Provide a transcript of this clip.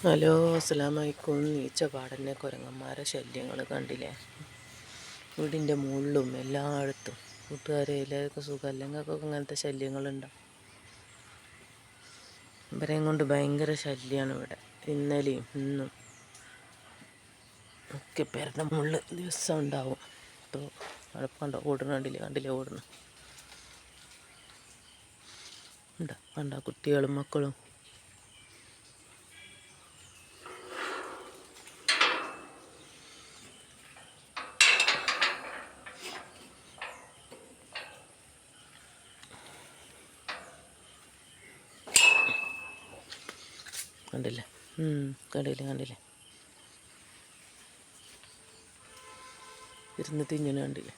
Hello അസ്സലാമലൈക്കും. നീച്ചപാടന്നെ കുരങ്ങന്മാരെ ശല്യങ്ങൾ കണ്ടില്ലേ? വീടിന്റെ മുകളിലും എല്ലായിടത്തും കൂട്ടുകാരെ എല്ലാവർക്കും സുഖം. അല്ലെങ്കിൽ അങ്ങനത്തെ ശല്യങ്ങളുണ്ടാവും ഇവരെയും കൊണ്ട് ഭയങ്കര ശല്യമാണ് ഇവിടെ. ഇന്നലെയും ഇന്നും ഒക്കെ പേരുടെ മുകളിൽ ദിവസം ഉണ്ടാവും. അപ്പോൾ കണ്ടോ? ഓടണം കണ്ടില്ലേ? കണ്ടില്ലേ ഓടണം ഉണ്ടാ? കണ്ട? കുട്ടികളും മക്കളും? കണ്ടില്ലേ? കണ്ടില്ല കണ്ടില്ലേ? ഇരുന്ന് തിഞ്ഞിന് കണ്ടില്ലേ?